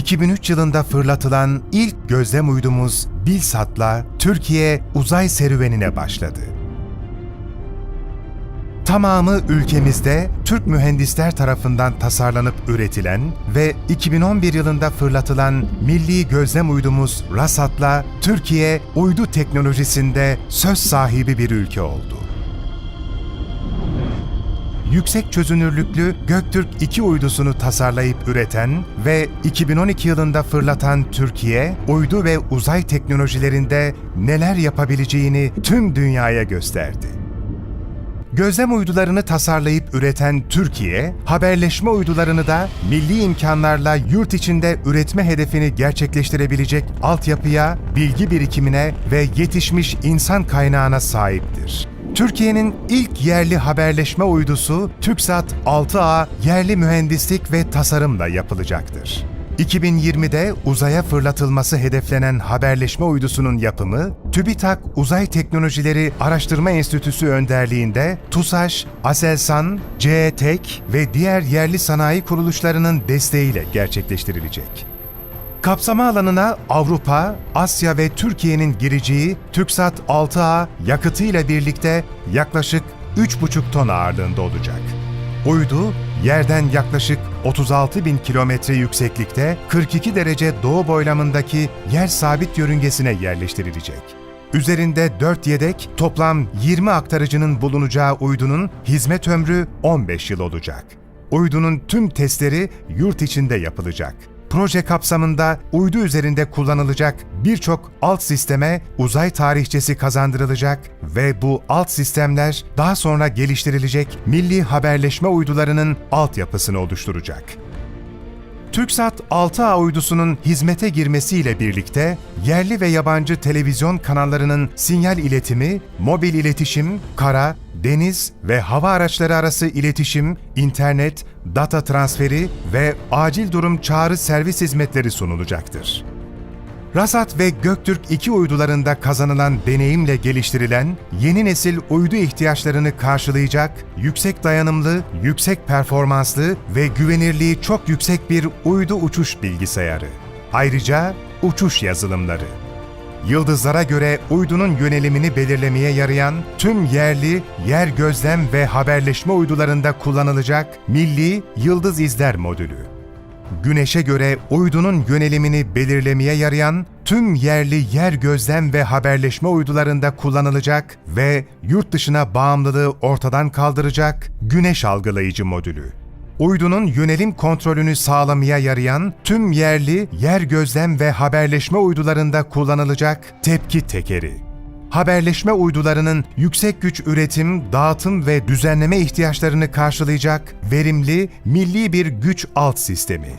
2003 yılında fırlatılan ilk gözlem uydumuz Bilsat'la Türkiye uzay serüvenine başladı. Tamamı ülkemizde Türk mühendisler tarafından tasarlanıp üretilen ve 2011 yılında fırlatılan milli gözlem uydumuz RASAT'la Türkiye uydu teknolojisinde söz sahibi bir ülke oldu. Yüksek çözünürlüklü Göktürk 2 uydusunu tasarlayıp üreten ve 2012 yılında fırlatan Türkiye, uydu ve uzay teknolojilerinde neler yapabileceğini tüm dünyaya gösterdi. Gözlem uydularını tasarlayıp üreten Türkiye, haberleşme uydularını da milli imkanlarla yurt içinde üretme hedefini gerçekleştirebilecek altyapıya, bilgi birikimine ve yetişmiş insan kaynağına sahiptir. Türkiye'nin ilk yerli haberleşme uydusu TürkSat 6A yerli mühendislik ve tasarımla yapılacaktır. 2020'de uzaya fırlatılması hedeflenen haberleşme uydusunun yapımı, TÜBİTAK Uzay Teknolojileri Araştırma Enstitüsü önderliğinde TUSAŞ, ASELSAN, CETEK ve diğer yerli sanayi kuruluşlarının desteğiyle gerçekleştirilecek. Kapsama alanına Avrupa, Asya ve Türkiye'nin gireceği TürkSat 6A yakıtıyla birlikte yaklaşık 3,5 ton ağırlığında olacak. Uydu, yerden yaklaşık 36 bin kilometre yükseklikte 42 derece doğu boylamındaki yer sabit yörüngesine yerleştirilecek. Üzerinde 4 yedek, toplam 20 aktarıcının bulunacağı uydunun hizmet ömrü 15 yıl olacak. Uydunun tüm testleri yurt içinde yapılacak. Proje kapsamında uydu üzerinde kullanılacak birçok alt sisteme uzay tarihçesi kazandırılacak ve bu alt sistemler daha sonra geliştirilecek milli haberleşme uydularının altyapısını oluşturacak. TürkSat 6A uydusunun hizmete girmesiyle birlikte yerli ve yabancı televizyon kanallarının sinyal iletimi, mobil iletişim, kara, deniz ve hava araçları arası iletişim, internet, data transferi ve acil durum çağrı servis hizmetleri sunulacaktır. Rasat ve Göktürk 2 uydularında kazanılan deneyimle geliştirilen yeni nesil uydu ihtiyaçlarını karşılayacak yüksek dayanımlı, yüksek performanslı ve güvenirliği çok yüksek bir uydu uçuş bilgisayarı. Ayrıca uçuş yazılımları. Yıldızlara göre uydunun yönelimini belirlemeye yarayan tüm yerli, yer gözlem ve haberleşme uydularında kullanılacak Milli Yıldız İzler Modülü. Güneşe göre uydunun yönelimini belirlemeye yarayan tüm yerli yer gözlem ve haberleşme uydularında kullanılacak ve yurt dışına bağımlılığı ortadan kaldıracak Güneş Algılayıcı Modülü. Uydunun yönelim kontrolünü sağlamaya yarayan tüm yerli yer gözlem ve haberleşme uydularında kullanılacak tepki tekeri haberleşme uydularının yüksek güç üretim, dağıtım ve düzenleme ihtiyaçlarını karşılayacak verimli, milli bir güç alt sistemi.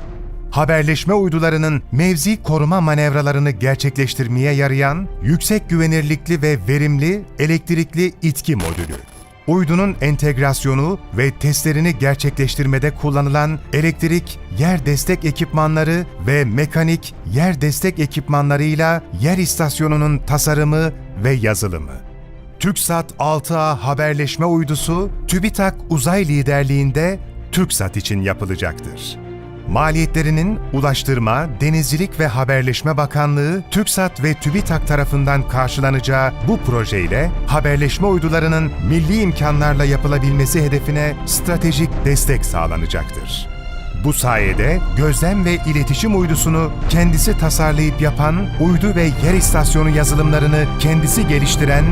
Haberleşme uydularının mevzi koruma manevralarını gerçekleştirmeye yarayan yüksek güvenirlikli ve verimli elektrikli itki modülü. Uydunun entegrasyonu ve testlerini gerçekleştirmede kullanılan elektrik, yer destek ekipmanları ve mekanik yer destek ekipmanlarıyla yer istasyonunun tasarımı ve yazılımı. TürkSat 6A haberleşme uydusu TÜBİTAK Uzay Liderliğinde TürkSat için yapılacaktır. Maliyetlerinin Ulaştırma, Denizcilik ve Haberleşme Bakanlığı, TürkSat ve TÜBİTAK tarafından karşılanacağı bu projeyle haberleşme uydularının milli imkanlarla yapılabilmesi hedefine stratejik destek sağlanacaktır. Bu sayede gözlem ve iletişim uydusunu kendisi tasarlayıp yapan, uydu ve yer istasyonu yazılımlarını kendisi geliştiren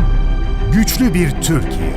güçlü bir Türkiye.